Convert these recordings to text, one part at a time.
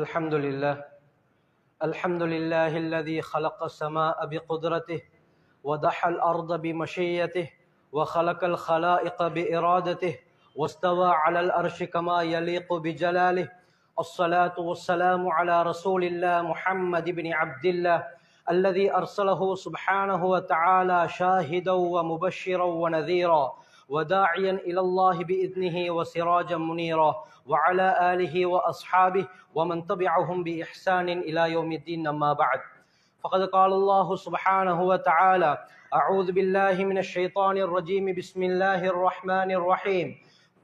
الحمد لله. الحمد لله الذي خلق السماء بقدرته ودحى الأرض بمشيته وخلق الخلائق بإرادته واستوى على الأرش كما يليق بجلاله. الصلاة والسلام على رسول الله محمد بن عبد الله الذي أرسله سبحانه وتعالى شاهدا ومبشرا ونذيرا. وداعيا إلى الله بإذنه وسراجا منيرا وعلى آله وأصحابه ومن تبعهم بإحسان إلى يوم الدين أما بعد. فقد قال الله سبحانه وتعالى أعوذ بالله من الشيطان الرجيم بسم الله الرحمن الرحيم.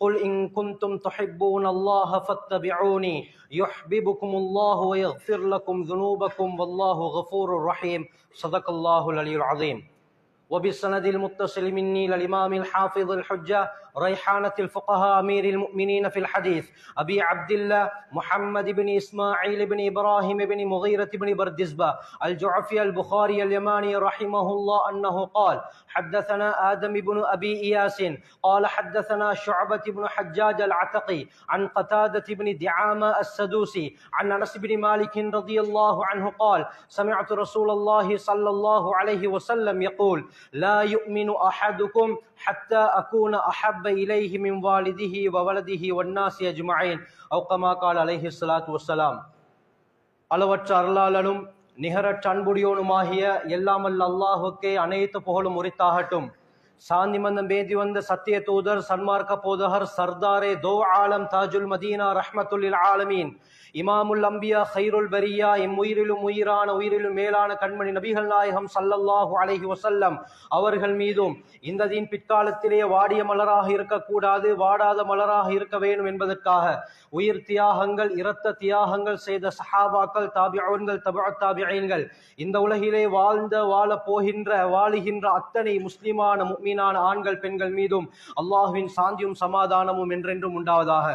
قل إن كنتم تحبون الله فاتبعوني يحببكم الله ويغفر لكم ذنوبكم والله غفور رحيم. صدق الله العلي العظيم. وبالسند المتصل مني للإمام الحافظ الحجة ريحانة الفقهاء أمير المؤمنين في الحديث أبي عبد الله محمد بن إسماعيل بن إبراهيم بن مغيرة بن بردزبة الجعفي البخاري اليماني رحمه الله أنه قال حدثنا آدم بن أبي إياس قال حدثنا شعبة بن حجاج العتقي عن قتادة بن دعامة السدوسي عن أنس بن مالك رضي الله عنه قال سمعت رسول الله صلى الله عليه وسلم يقول لا يؤمن أحدكم حتى أكون أحب إليه من والده وولده والناس أجمعين أو كما قال عليه الصلاة والسلام அளவற்ற அருளாளனும் நிகரற்ற அன்புடையோனுமாகிய எல்லாமல்ல அல்லாஹுக்கே அனைத்து புகழும் உரித்தாகட்டும் சாந்திமந்த பேதி வந்த சத்திய தூதர் சன்மார்க்க போதகர் சர்தாரே தோ ஆலம் தாஜுல் மதீனா ரஹ்மத்துல்லில் ஆலமீன். இமாமுல் அம்பியா ஹைருல் பரியா எம் உயிரிலும் உயிரான உயிரிலும் மேலான கண்மணி நபிகள் நாயகம் சல்லல்லாஹு அலஹி வசல்லம் அவர்கள் மீதும் இந்த தீன் பிற்காலத்திலே வாடிய மலராக இருக்கக்கூடாது வாடாத மலராக இருக்க வேண்டும் என்பதற்காக உயிர் தியாகங்கள் இரத்த தியாகங்கள் செய்த சஹாபாக்கள் தாபியன்கள் தபா தாபியன்கள் இந்த உலகிலே வாழ்ந்த வாழ போகின்ற வாழுகின்ற அத்தனை முஸ்லிமான மீனான ஆண்கள் பெண்கள் மீதும் அல்லாஹுவின் சாந்தியும் சமாதானமும் என்றென்றும் உண்டாவதாக.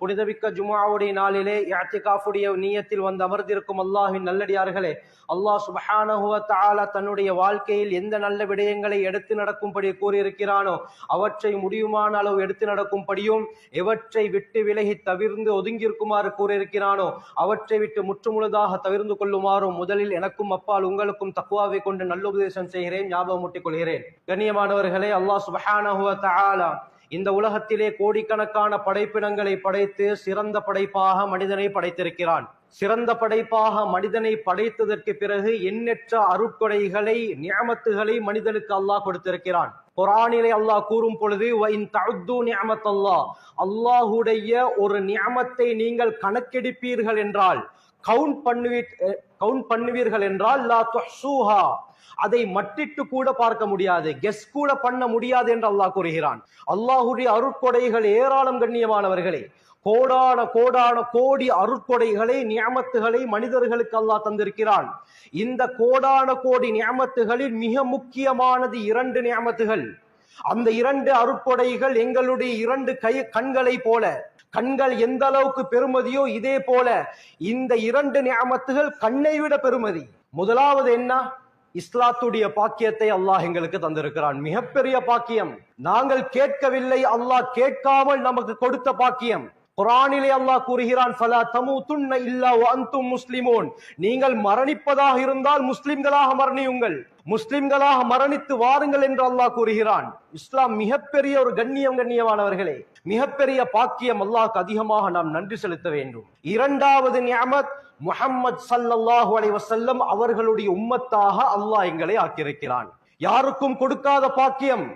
புனிதமிக்க ஜுமாவுடைய நாளிலே யாத்திகாஃபுடைய நீயத்தில் வந்து அமர்ந்திருக்கும் அல்லாஹின் நல்லடியார்களே அல்லாஹ் சுபஹானஹுவ தாலா தன்னுடைய வாழ்க்கையில் எந்த நல்ல விடயங்களை எடுத்து நடக்கும்படி கூறியிருக்கிறானோ அவற்றை முடியுமான அளவு எடுத்து நடக்கும்படியும் எவற்றை விட்டு விலகி தவிர்ந்து ஒதுங்கியிருக்குமாறு கூறியிருக்கிறானோ அவற்றை விட்டு முற்றுமுழுதாக தவிர்ந்து கொள்ளுமாறும் முதலில் எனக்கும் அப்பால் உங்களுக்கும் தக்குவாவை கொண்டு நல்லுபதேசம் செய்கிறேன் ஞாபகம் முட்டிக் கொள்கிறேன். கண்ணியமானவர்களே அல்லாஹ் சுபஹானஹுவ தாலா இந்த உலகத்திலே கோடிக்கணக்கான படைப்பினங்களை படைத்து சிறந்த படைப்பாக மனிதனை படைத்திருக்கிறான். சிறந்த படைப்பாக மனிதனை படைத்ததற்கு பிறகு எண்ணற்ற அருட்கொடைகளை நியமத்துகளை மனிதனுக்கு அல்லாஹ் கொடுத்திருக்கிறான். குரானிலே அல்லாஹ் கூறும் பொழுது அல்லாஹ் அல்லாஹுடைய ஒரு நியமத்தை நீங்கள் கணக்கெடுப்பீர்கள் என்றால் கவுண்ட் பண்ணுவீ கவுண்ட் பண்ணுவீர்கள் என்றால் லா துஹ்சூஹா. அதை மட்டிட்டு கூட பார்க்க முடியாது. கெஸ் கூட பண்ண முடியாது என்று அல்லாஹ் கூறுகிறான். அல்லாஹுடைய அருட்கொடைகள் ஏராளம் கண்ணியமானவர்களே. கோடான கோடான கோடி அருட்கொடைகளை நியமத்துகளை மனிதர்களுக்கு அல்லாஹ் தந்திருக்கிறான். இந்த கோடான கோடி நியமத்துகளில் மிக முக்கியமானது இரண்டு நியமத்துகள். அந்த இரண்டு அருட்கொடைகள் எங்களுடைய இரண்டு கை கண்களை போல. கண்கள் எந்த அளவுக்கு பெருமதியோ இதே போல இந்த இரண்டு நியமத்துகள் கண்ணை விட பெருமதி முதலாவது என்ன? இஸ்லாத்துடைய பாக்கியத்தை அல்லாஹ் எங்களுக்கு தந்திருக்கிறான். மிகப்பெரிய பாக்கியம். நாங்கள் கேட்கவில்லை அல்லாஹ் கேட்காமல் நமக்கு கொடுத்த பாக்கியம். குரானிலே அல்லாஹ் கூறுகிறான் ஃபலா தமுதுன்ன இல்லா அன்தும் முஸ்லிமோன். நீங்கள் மரணிப்பதாக இருந்தால் முஸ்லிம்களாக மரணியுங்கள். முஸ்லிம்களாக மரணித்து வாருங்கள் என்று அல்லாஹ் கூறுகிறான். இஸ்லாம் மிகப்பெரிய ஒரு கண்ணியம் கண்ணியமானவர்களே மிகப்பெரிய பாக்கியம் அல்லாஹ்க்கு அதிகமாக நாம் நன்றி செலுத்த வேண்டும். இரண்டாவது நியமத் முஹம்மது சல்லல்லாஹு அலை வசல்லம் அவர்களுடைய உம்மத்தாக அல்லாஹ் எங்களை ஆக்கியிருக்கிறான். யாருக்கும் கொடுக்காத பாக்கியம்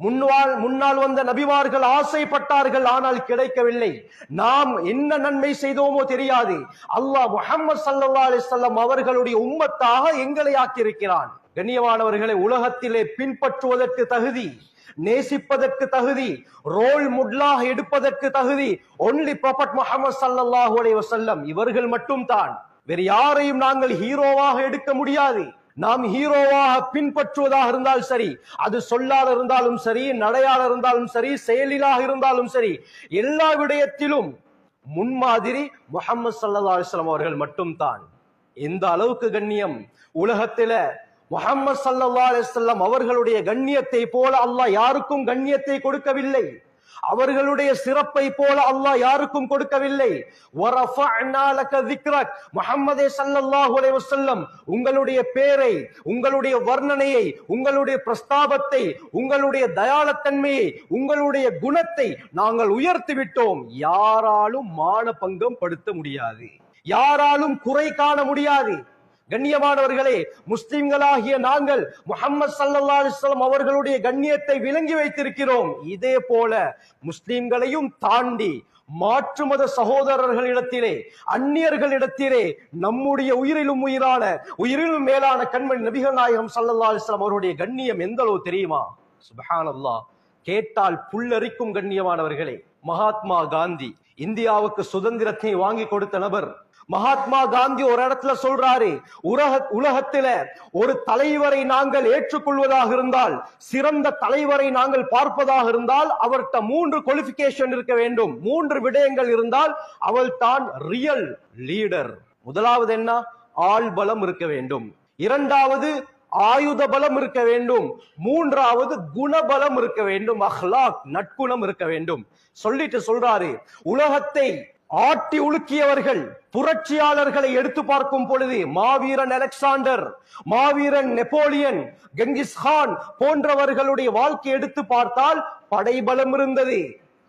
முன்னால் முன்னால் வந்த நபிமார்கள் ஆசைப்பட்டார்கள் ஆனால் கிடைக்கவில்லை. நாம் என்ன நன்மை செய்தோமோ தெரியாது. அல்லாஹ் முஹம்மது சல்லா அலிசல்லம் அவர்களுடைய உம்மத்தாக எங்களை ஆக்கியிருக்கிறான். கண்ணியமானவர்களை உலகத்திலே பின்பற்றுவதற்கு தகுதி நேசிப்பதற்கு தகுதி ரோல் முட்லாக எடுப்பதற்கு தகுதி ஒன்லி ப்ராபட் முகமது சல்லாஹூ அலைவசல்லம் இவர்கள் மட்டும் தான் வேறு யாரையும் நாங்கள் ஹீரோவாக எடுக்க முடியாது. நாம் ஹீரோவாக பின்பற்றுவதாக இருந்தால் சரி அது சொல்லால் இருந்தாலும் சரி நடையாள இருந்தாலும் சரி செயலிலாக இருந்தாலும் சரி எல்லா விடயத்திலும் முன்மாதிரி முகமது சல்லா அலிஸ்லாம் அவர்கள் மட்டும்தான். எந்த அளவுக்கு கண்ணியம்? உலகத்தில முகமது சல்லா அலிஸ்லாம் அவர்களுடைய கண்ணியத்தை போல அல்லாஹ் யாருக்கும் கண்ணியத்தை கொடுக்கவில்லை. அவர்களுடைய சிறப்பை போல அல்லாஹ் யாருக்கும் கொடுக்கவில்லை. உங்களுடைய பேரை உங்களுடைய வர்ணனையை உங்களுடைய பிரஸ்தாபத்தை உங்களுடைய தயாளத்தன்மையை உங்களுடைய குணத்தை நாங்கள் உயர்த்தி விட்டோம். யாராலும் மான பங்கம் படுத்த முடியாது. யாராலும் குறை காண முடியாது. கண்ணியமானவர்களே முஸ்லிம்களாகிய நாங்கள் முஹம்மது சல்லல்லா அலிஸ்லாம் அவர்களுடைய கண்ணியத்தை விளங்கி வைத்திருக்கிறோம். இதே போல முஸ்லிம்களையும் தாண்டி மாற்று மத சகோதரர்களிடத்திலே அந்நியர்களிடத்திலே நம்முடைய உயிரிலும் உயிரான உயிரிலும் மேலான கண்மணி நபிகள் நாயகம் சல்லா அலிஸ்லாம் அவருடைய கண்ணியம் எந்த அளவு தெரியுமா? சுபஹானல்லா கேட்டால் புல்லரிக்கும் கண்ணியமானவர்களே மகாத்மா காந்தி இந்தியாவுக்கு சுதந்திரத்தை வாங்கி கொடுத்த நபர் மகாத்மா காந்தி ஒரு இடத்துல சொல்றாரு உலக உலகத்தில ஒரு தலைவரை நாங்கள் ஏற்றுக்கொள்வதாக இருந்தால் சிறந்த தலைவரை நாங்கள் பார்ப்பதாக இருந்தால் அவர்கிட்ட மூன்று குவாலிபிகேஷன் இருக்க வேண்டும். மூன்று விடயங்கள் இருந்தால் அவள் தான் ரியல் லீடர் முதலாவது என்ன? ஆள் பலம் இருக்க வேண்டும். இரண்டாவது ஆயுத பலம் இருக்க வேண்டும். மூன்றாவது குணபலம் இருக்க வேண்டும். அஹ்லாக் நற்குணம் இருக்க வேண்டும். சொல்லிட்டு சொல்றாரு உலகத்தை ஆட்டி உலுக்கியவர்கள் புரட்சியாளர்களை எடுத்து பார்க்கும் பொழுது மாவீரன் அலெக்சாண்டர் மாவீரன் நெப்போலியன் கெங்கிஸ்கான் போன்றவர்களுடைய வாழ்க்கை எடுத்து பார்த்தால் படைபலம் இருந்தது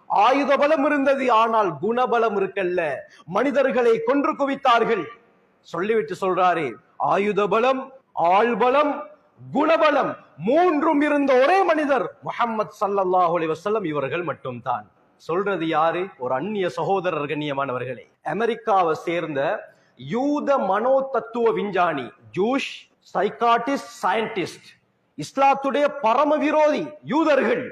ஆயுத பலம் இருந்தது. ஆனால் குணபலம் இருக்கல்ல. மனிதர்களை கொன்று குவித்தார்கள். சொல்லிவிட்டு சொல்றாரு ஆயுத பலம் ஆள்பலம் குணபலம் மூன்றும் இருந்த ஒரே மனிதர் முஹம்மது சல்லாஹ் அலி வசல்லம் இவர்கள் மட்டும்தான். சொல்றது யாரு? ஒரு அந்நிய சகோதரர் கண்ணியமானவர்களே அமெரிக்காவை சேர்ந்த யூத மனோ தத்துவ விஞ்ஞானி ஜூஷ் சைக்காட்டிஸ்ட் சயின்டிஸ்ட் இஸ்லாத்துடைய பரம விரோதி யூதர்கள்.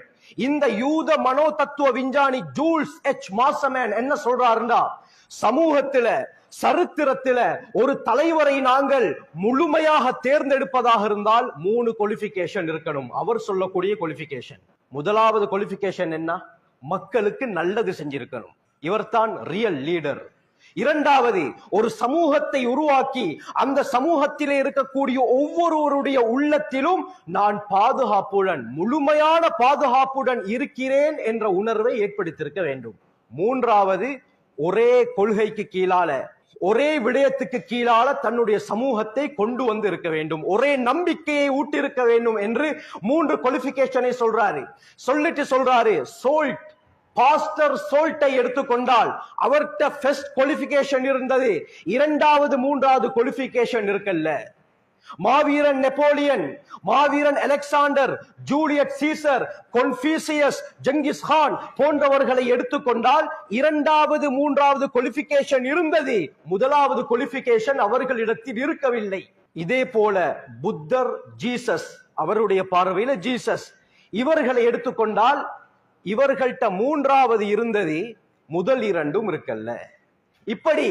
இந்த யூத மனோ தத்துவ விஞ்ஞானி ஜூல்ஸ் எச். மாசமேன் என்ன சொல்றாருன்னா சமூகத்துல சரித்திரத்தில ஒரு தலைவரை நாங்கள் முழுமையாக தேர்ந்தெடுப்பதாக இருந்தால் மூணு குவாலிபிகேஷன் இருக்கணும். அவர் சொல்லக்கூடிய குவாலிபிகேஷன் முதலாவது குவாலிபிகேஷன் என்ன? மக்களுக்கு நல்லது செஞ்சிருக்கணும். இவர்தான் ரியல் லீடர் இரண்டாவது ஒரு சமூகத்தை உருவாக்கி அந்த சமூகத்திலே இருக்கக்கூடிய ஒவ்வொருவருடைய உள்ளத்திலும் நான் பாதுகாப்புடன் முழுமையான பாதுகாப்புடன் இருக்கிறேன் என்ற உணர்வை ஏற்படுத்தியிருக்க வேண்டும். மூன்றாவது ஒரே கொள்கைக்கு கீழால ஒரே விடயத்துக்கு கீழால தன்னுடைய சமூகத்தை கொண்டு வந்து இருக்க வேண்டும். ஒரே நம்பிக்கையை ஊட்டிருக்க வேண்டும் என்று மூன்று குவாலிபிகேஷனை சொல்றாரு. சொல்லிட்டு சொல்றாரு சோல்ட் பாஸ்டர் சோல்ட்டை எடுத்துக்கொண்டால் அவர்கிட்ட ஃபர்ஸ்ட் குவாலிபிகேஷன் இருந்தது. இரண்டாவது மூன்றாவது குவாலிபிகேஷன் இருக்குல்ல. மாவீரன் நெப்போலியன் மாவீரன் Alexander Julius Caesar Confucius Genghis Khan போன்றவர்களை எடுத்துக்கொண்டால் இரண்டாவது மூன்றாவது குவாலிபிகேஷன் இருந்தது. முதலாவது குவாலிபிகேஷன் அவர்களிடத்தில் இருக்கவில்லை. இதே போல புத்தர் ஜீசஸ் அவருடைய பார்வையில ஜீசஸ் இவர்களை எடுத்துக்கொண்டால் இவர்கள்ட்ட மூன்றாவது இருந்தது முதல் இரண்டும் இருக்கல்ல. இப்படி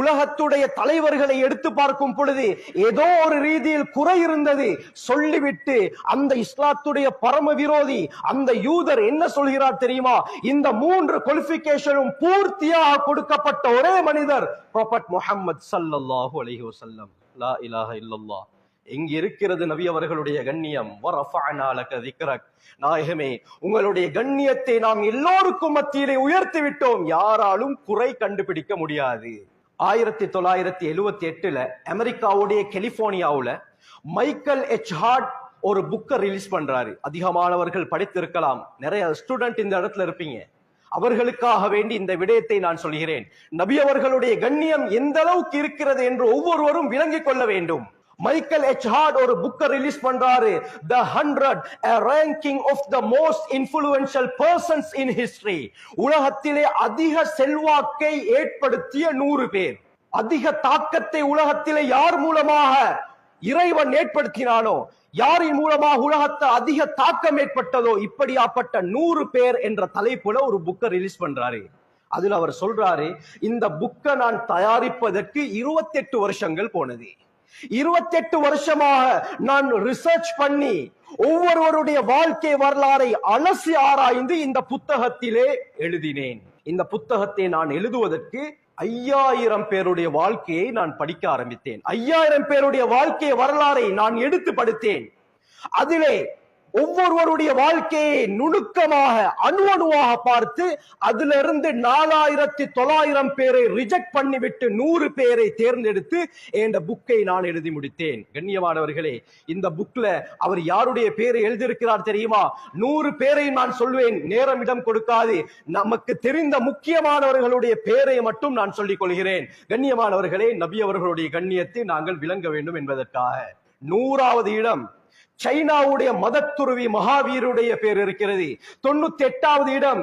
உலகத்துடைய தலைவர்களை எடுத்து பார்க்கும் பொழுது ஏதோ ஒரு ரீதியில் குறை இருந்தது. சொல்லிவிட்டு அந்த இஸ்லாத்துடைய பரம விரோதி அந்த யூதர் என்ன சொல்கிறார் தெரியுமா? இந்த மூன்று குவாலிபிகேஷனும் பூர்த்தியாக கொடுக்கப்பட்ட ஒரே மனிதர் ப்ராபட் முகமது ஸல்லல்லாஹு அலைஹி வஸல்லம். லா இலாஹ இல்லல்லாஹ். எங்க இருக்கிறது நபி அவர்களுடைய கண்ணியம். நாயகமே உங்களுடைய கண்ணியத்தை நாம் எல்லோருக்கும் மத்தியிலே உயர்த்தி விட்டோம். யாராலும் குறை கண்டுபிடிக்க முடியாது. ஆயிரத்தி தொள்ளாயிரத்தி எழுவத்தி எட்டுல அமெரிக்காவுடைய கலிபோர்னியாவுல மைக்கேல் எச். ஹார்ட் ஒரு புக்கை ரிலீஸ் பண்றாரு. அதிகமானவர்கள் படித்திருக்கலாம். நிறைய ஸ்டூடெண்ட் இந்த இடத்துல இருப்பீங்க. அவர்களுக்காக வேண்டி இந்த விடயத்தை நான் சொல்கிறேன். நபி அவர்களுடைய கண்ணியம் எந்த அளவுக்கு இருக்கிறது என்று ஒவ்வொருவரும் விளங்கிக் கொள்ள வேண்டும். மைக்கேல் எச் ஹார்ட் ஒரு புக்கை ரிலீஸ் பண்றாரு. The hundred ranking of the most influential persons in history உலகத்திலே அதிக செல்வாக்கை ஏற்படுத்திய நூறு பேர். அதிக தாக்கத்தை உலகத்திலே யார் மூலமாக இறைவன் ஏற்படுத்தினானோ யாரின் மூலமாக உலகத்தை அதிக தாக்கம் ஏற்பட்டதோ இப்படியாப்பட்ட நூறு பேர் என்ற தலைப்புல ஒரு புக்கை ரிலீஸ் பண்றாரு. அதுல அவர் சொல்றாரு இந்த புக்கை நான் தயாரிப்பதற்கு இருபத்தெட்டு வருஷங்கள் போனது. இருபத்தெட்டு வருஷமாக நான் ரிசர்ச் பண்ணி ஒவ்வொருவருடைய வாழ்க்கை வரலாறை அலசி ஆராய்ந்து இந்த புத்தகத்திலே எழுதினேன். இந்த புத்தகத்தை நான் எழுதுவதற்கு ஐயாயிரம் பேருடைய வாழ்க்கையை நான் படிக்க ஆரம்பித்தேன். ஐயாயிரம் பேருடைய வாழ்க்கை வரலாறை நான் எடுத்து படித்தேன். அதிலே ஒவ்வொருவருடைய வாழ்க்கையை நுணுக்கமாக அணு அணுவாக பார்த்து அதுல இருந்து நாலாயிரத்தி தொள்ளாயிரம் பேரை ரிஜெக்ட் பண்ணிவிட்டு நூறு பேரை தேர்ந்தெடுத்து என்ற புக்கை நான் எழுதி முடித்தேன். கண்ணியமானவர்களே இந்த புக்ல அவர் யாருடைய பேரை எழுதியிருக்கிறார் தெரியுமா? நூறு பேரை நான் சொல்வேன் நேரம் இடம் கொடுக்காது. நமக்கு தெரிந்த முக்கியமானவர்களுடைய பேரை மட்டும் நான் சொல்லிக் கொள்கிறேன். கண்ணியமானவர்களே நபி அவர்களுடைய கண்ணியத்தை நாங்கள் விளங்க வேண்டும் என்பதற்காக. நூறாவது இடம் சைனாவுடைய மதத்துருவி மகாவீருடைய பேர் இருக்கிறது. தொண்ணூத்தி எட்டாவது இடம்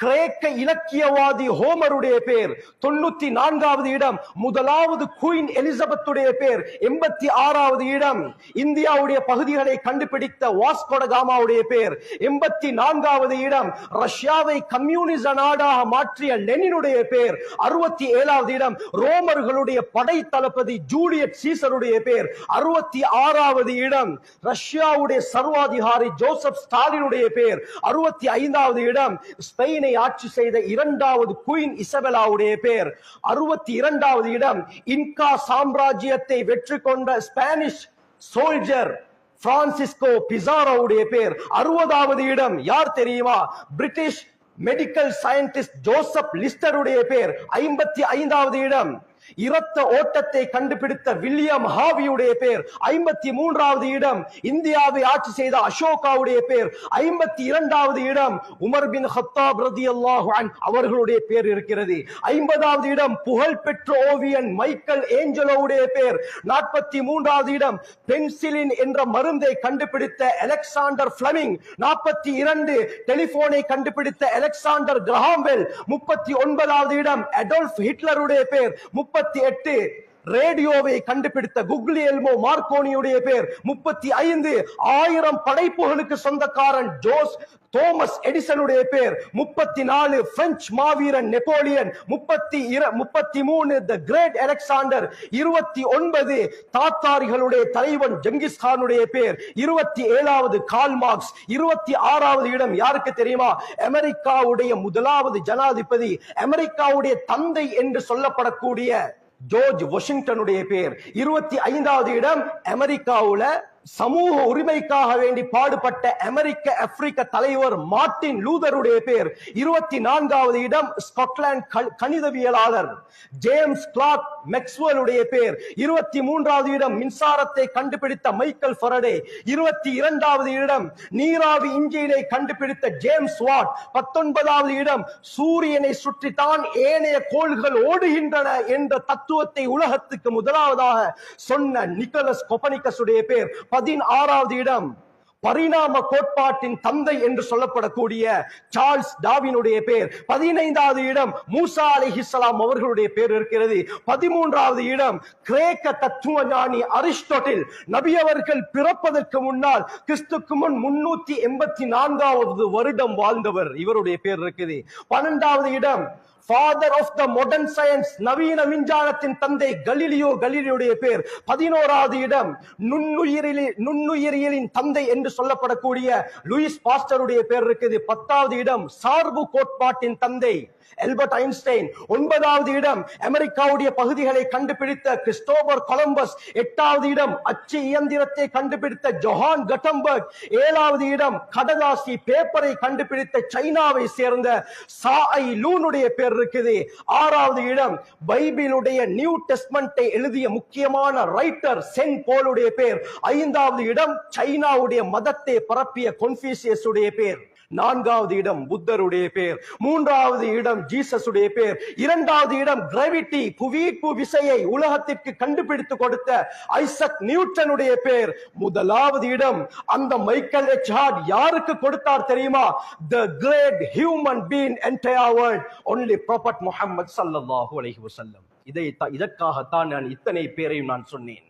கிரேக்க இலக்கியவாதி ஹோமருடைய பேர். தொண்ணூத்தி நான்காவது இடம் முதலாவது குயின் எலிசபெத்துடைய பேர் எண்பத்தி ஆறாவது இடம். இந்தியாவுடைய பகுதிகளை கண்டுபிடித்த வாஸ்கோடகாமாவுடைய பேர் எண்பத்தி நான்காவது இடம். ரஷ்யாவை கம்யூனிச நாடாக மாற்றிய லெனினுடைய பேர் அறுபத்தி ஏழாவது இடம். ரோமர்களுடைய படை தளபதி ஜூலியட் சீசருடைய பேர் அறுபத்தி ஆறாவது இடம். ரஷ்யாவுடைய சர்வாதிகாரி ஜோசப் ஸ்டாலினுடைய பேர் அறுபத்தி ஐந்தாவது இடம். ஸ்பெயினை ஸ்பெயினை ஆட்சி செய்த இரண்டாவது குயின் இசபெலாவுடைய பேர். அறுபத்தி இரண்டாவது இடம் இன்கா சாம்ராஜ்யத்தை வெற்றி கொண்ட ஸ்பானிஷ் சோல்ஜர் பிரான்சிஸ்கோ பிசாரோவுடைய பேர். அறுபதாவது இடம் யார் தெரியுமா? பிரிட்டிஷ் மெடிக்கல் சயின்டிஸ்ட் ஜோசப் லிஸ்டருடைய பேர். ஐம்பத்தி ஐந்தாவது இடம் இரத்த ஓட்டத்தை கண்டுபிடித்த வில்லியம் ஹாவியுடைய பேர். ஐம்பத்தி மூன்றாவது இடம். இந்தியாவை ஆட்சி செய்த அசோகாவுடைய பேர். ஐம்பத்தி இரண்டாவது இடம். உமர் பின் ஹத்தாப் ரதி அவர்களுடைய பேர் இருக்கிறது. ஐம்பதாவது இடம். புகழ் பெற்ற ஓவியன் மைக்கேல் ஏஞ்சலோவுடைய பேர். நாற்பத்தி மூன்றாவது இடம். பென்சிலின் என்ற மருந்தை கண்டுபிடித்த அலெக்சாண்டர் பிளமிங் நாற்பத்தி இரண்டு டெலிபோனை கண்டுபிடித்த அலெக்சாண்டர் கிரஹாம்பெல் முப்பத்தி ஒன்பதாவது இடம். அடோல்ஃப் ஹிட்லருடைய பேர். முப்பத்தி முப்பத்தி எட்டு ரேடியோவை கண்டுபிடித்த குக்லியல்மோ மார்க்கோனியுடைய பேர். முப்பத்தி ஐந்து ஆயிரம் படைப்புகளுக்கு சொந்தக்காரன் ஜோஸ் தோமஸ் எடிசனுடைய பேர். முப்பத்தி நாலு பிரெஞ்சு மாவீரன் நெப்போலியன். முப்பத்தி முப்பத்தி மூணு த கிரேட் அலெக்சாண்டர். இருபத்தி ஒன்பது தாத்தாரிகளுடைய தலைவன் ஜங்கிஸ்கானுடைய பேர். இருபத்தி ஏழாவது கால் மார்க்ஸ். இருபத்தி ஆறாவது இடம் யாருக்கு தெரியுமா? அமெரிக்காவுடைய முதலாவது ஜனாதிபதி. அமெரிக்காவுடைய தந்தை என்று சொல்லப்படக்கூடிய ஜோர்ஜ் வாஷிங்டனுடைய பேர். இருபத்தி ஐந்தாவது இடம் அமெரிக்காவுல சமூக உரிமைக்காக வேண்டி பாடுபட்ட அமெரிக்க ஆப்பிரிக்க தலைவர் மார்டின் லூதருடைய பேர். இருபத்தி நான்காவது இடம் ஸ்காட்லாந்து கணிதவியலாளர் ஜேம்ஸ் கிளார்க் மெக்ஸ்வலுடைய பேர். இருபத்தி மூன்றாவது இடம் மின்சாரத்தை கண்டுபிடித்த மைக்கேல் ஃபரடே. இருபத்தி இரண்டாவது இடம் நீராவி இன்ஜினை கண்டுபிடித்த ஜேம்ஸ் வாட். பத்தொன்பதாவது இடம் சூரியனை சுற்றித்தான் ஏனைய கோள்கள் ஓடுகின்றன என்ற தத்துவத்தை உலகத்துக்கு முதலாவதாக சொன்ன நிக்கலஸ் கொப்பனிக்கஸ் பேர். பதினாறாவது இடம் பரிணாம கோட்பாட்டின் தந்தை என்று சொல்லப்படக்கூடிய சார்ல்ஸ் டாவினுடைய பேர். பதினைந்தாவது இடம் மூசா அலைஹிஸ்ஸலாம் அவர்களுடைய பேர் இருக்கிறது. பதிமூன்றாவது இடம் கிரேக்க தத்துவ ஞானி அரிஸ்டோட்டில் நபி அவர்கள் பிறப்பதற்கு முன்னால் கிறிஸ்துக்கு முன் முன்னூத்தி எண்பத்தி நான்காவது வருடம் வாழ்ந்தவர் இவருடைய பேர் இருக்குது. பன்னெண்டாவது இடம் father of the modern science நவீன விஞ்ஞானத்தின் தந்தை கலீலியோ கலிலியுடைய பேர் பதினோராவது இடம் நுண்ணுயிரில் நுண்ணுயிரியலின் தந்தை என்று சொல்லப்படக்கூடிய லூயிஸ் பாஸ்டருடைய பேர் இருக்குது. பத்தாவது இடம் சார்பு கோட்பாட்டின் தந்தை. எல்பர்ட் ஐன்ஸ்டைன் ஒன்பதாவது இடம் அமெரிக்காவுடைய பகுதிகளை கண்டுபிடித்த கிறிஸ்டோபர் கொலம்பஸ் எட்டாவது இடம் அச்சு இயந்திரத்தை கண்டுபிடித்த ஜொஹான் கட்டம்பர்க் ஏழாவது இடம் கடலாசி பேப்பரை கண்டுபிடித்த சைனாவை சேர்ந்த சாஐ லூனுடைய பேர் இருக்குது. ஆறாவது இடம் பைபிளுடைய நியூ டெஸ்ட்மெண்ட்டை எழுதிய முக்கியமான ரைட்டர் சென் போலுடைய பேர். ஐந்தாவது இடம் சைனாவுடைய மதத்தை பரப்பிய கொன்ஃபூசியஸ் பேர். நான்காவது இடம் புத்தருடைய பேர். மூன்றாவது இடம் ஜீசஸுடைய பேர். இரண்டாவது இடம் கிராவிட்டி புவியீர்ப்பு விசையை உலகத்திற்கு கண்டுபிடித்து கொடுத்த ஐசக் நியூட்டனுடைய பேர். முதலாவது இடம் அந்த மைக்கேல் எச். ஹார்ட் யாருக்கு கொடுத்தார் தெரியுமா? The great human being entire world only prophet Muhammad சல்லாஹூ அலஹி வசல்லம் இதை இதற்காகத்தான் நான் இத்தனை பேரையும் நான் சொன்னேன்.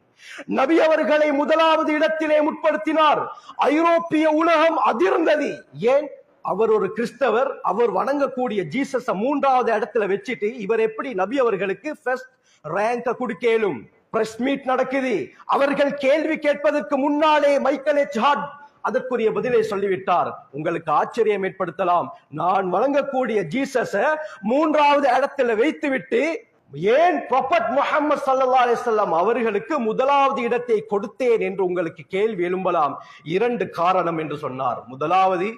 நபி அவர்களை முதலாவது இடத்திலே முற்படுத்தினார். ஐரோப்பிய உலகம் அதிர்ந்தது. ஏன்? அவர் ஒரு கிறிஸ்தவர் அவர் வணங்கக்கூடிய ஜீசஸ மூன்றாவது இடத்துல வச்சுட்டு இவர் எப்படி நபி அவர்களுக்கு ஃபர்ஸ்ட் ரேங்க கொடுக்கலும்? பிரஸ் மீட் நடக்குது. அவர்கள் கேள்வி கேட்பதற்கு முன்னாலே மைக்கேல் எச். ஹார்ட் அதற்குரிய பதிலை சொல்லிவிட்டார். உங்களுக்கு ஆச்சரியம் ஏற்படுத்தலாம். நான் வழங்கக்கூடிய ஜீசஸ மூன்றாவது இடத்துல வைத்துவிட்டு ஏன் ப்ரொபட் முகமது சல்லா அலிசல்லாம் அவர்களுக்கு முதலாவது இடத்தை கொடுத்தேன் என்று உங்களுக்கு கேள்வி எழும்பலாம்? இரண்டு காரணம் என்று சொன்னார். முதலாவது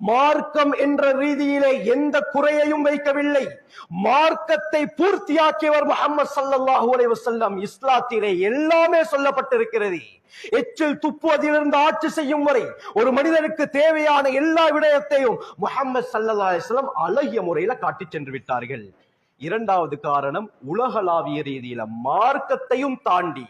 மார்க்கம் என்ற ரீதியிலே எந்த குறையையும் வைக்கவில்லை. மார்க்கத்தை பூர்த்தியாக்கியவர் முகமது சல்லாஹூ அலைவ செல்லம் இஸ்லாத்திலே எல்லாமே சொல்லப்பட்டிருக்கிறது. எச்சில் துப்புவதிலிருந்து ஆட்சி செய்யும் வரை ஒரு மனிதனுக்கு தேவையான எல்லா விடயத்தையும் முகமது சல்லா அலிஸ்லாம் அழகிய முறையில காட்டிச் சென்று விட்டார்கள். இரண்டாவது காரணம் உலகளாவிய ரீதியில மார்க்கத்தையும் தாண்டி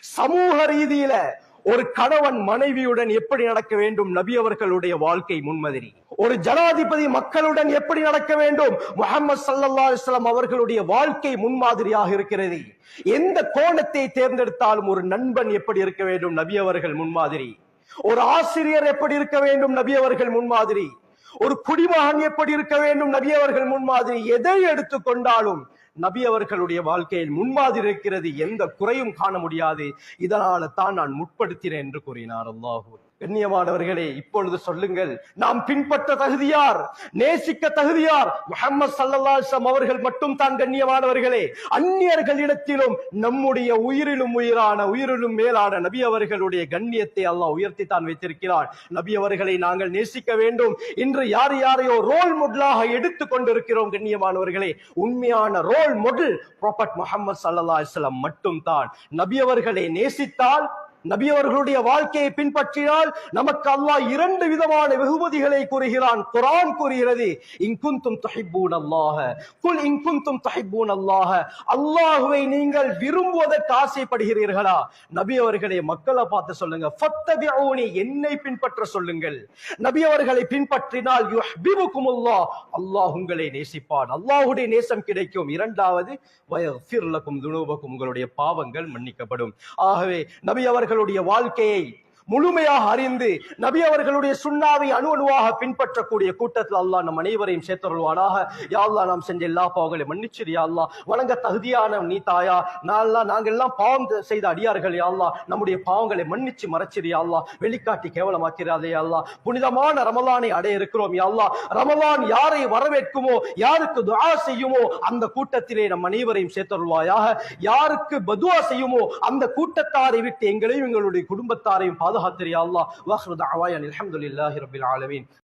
சமூக ரீதியில ஒரு கணவன் மனைவியுடன் எப்படி நடக்க வேண்டும் நபி அவர்களுடைய வாழ்க்கை முன்மாதிரி? ஒரு ஜனாதிபதி மக்களுடன் எப்படி நடக்க வேண்டும் முகமது சல்லா அலிஸ்லாம் அவர்களுடைய வாழ்க்கை முன்மாதிரியாக இருக்கிறது. எந்த கோணத்தை தேர்ந்தெடுத்தாலும் ஒரு நண்பன் எப்படி இருக்க வேண்டும் நபி அவர்கள் முன்மாதிரி? ஒரு ஆசிரியர் எப்படி இருக்க வேண்டும் நபி அவர்கள் முன்மாதிரி? ஒரு குடிமகன் எப்படி இருக்க வேண்டும்? நபி அவர்கள் முன்மாதிரி எதை எடுத்துக்கொண்டாலும் நபி அவர்களுடைய வாழ்க்கையில் முன்மாதிரி இருக்கிறது. எந்த குறையும் காண முடியாது. இதனால தான் நான் முற்படுத்தினேன் என்று கூறினார் அல்லாஹூ. கண்ணியமானவர்களே இப்பொழுது சொல்லுங்கள். நாம் பின்பற்ற தகுதியார் நேசிக்க தகுதியார் முகமது சல்லல்லாஹம் அவர்கள் மட்டும் தான் கண்ணியமானவர்களே. அந்நியர்களிடத்திலும் நம்முடைய உயிரிலும் உயிரான உயிரிலும் மேலான நபி அவர்களுடைய கண்ணியத்தை அல்லாஹ் உயர்த்தி தான் வைத்திருக்கிறார் நபி அவர்களை நாங்கள் நேசிக்க வேண்டும். இன்று யார் யாரையோ ரோல் மாடலாக எடுத்துக் கொண்டிருக்கிறோம் கண்ணியமானவர்களே. உண்மையான ரோல் முடல் ப்ராபட் முகமது சல்லா இஸ்லாம் மட்டும் தான் நபி அவர்களை நேசித்தால் நபி அவர்களுடைய வாழ்க்கையை பின்பற்றினால் நமக்கு அல்லாஹ் இரண்டு விதமான வெகுமதிகளை கூறுகிறான். குரான் கூறுகிறது இங்குந்தும் தஹிப்பூன் அல்லாஹ குல் இங்குந்தும் தஹிப்பூன் அல்லாஹ அல்லாஹுவை நீங்கள் விரும்புவதற்கு ஆசைப்படுகிறீர்களா? நபி அவர்களை மக்களை பார்த்து சொல்லுங்க. ஃபத்தபிஊனி என்னை பின்பற்ற சொல்லுங்கள் நபி அவர்களை பின்பற்றினால் யுஹ்பிபுக்கும் அல்லாஹ் அல்லாஹ் உங்களை நேசிப்பான் அல்லாஹுடைய நேசம் கிடைக்கும். இரண்டாவது வயஃபிர் லக்கும் துனூபக்கும் உங்களுடைய பாவங்கள் மன்னிக்கப்படும் ஆகவே நபி அவர்களுடைய வாழ்க்கையை முழுமையாக அறிந்து நபி அவர்களுடைய சுண்ணாவை அணு அணுவாக பின்பற்றக்கூடிய கூட்டத்தில் அல்லாஹ் நம் அனைவரையும் சேர்த்தருள்வானாக யாழ்லா நாம் செஞ்ச எல்லா பாவங்களையும் மன்னிச்சிரு யாழ்லா வணங்க தகுதியான நீ தாயா. நான்லாம் நாங்கள் எல்லாம் பாவம் செய்த அடியார்கள் யாழ்லா நம்முடைய பாவங்களை மன்னிச்சு மறைச்சிரு யாழ்லா வெளிக்காட்டி கேவலமாக்கிறாதே யாழ்லா புனிதமான ரமலானை அடைய இருக்கிறோம் யாழ்லா ரமலான் யாரை வரவேற்குமோ யாருக்கு துவா செய்யுமோ அந்த கூட்டத்திலே நம் அனைவரையும் சேர்த்தருள்வாயாக யாருக்கு பதுவா செய்யுமோ அந்த கூட்டத்தாரை விட்டு எங்களையும் எங்களுடைய குடும்பத்தாரையும் பாதுகாத்திரியா அல்லாஹ் வாஹ்ரு தஅவாயன் அல்ஹம்துலில்லாஹி ரப்பில் ஆலமீன்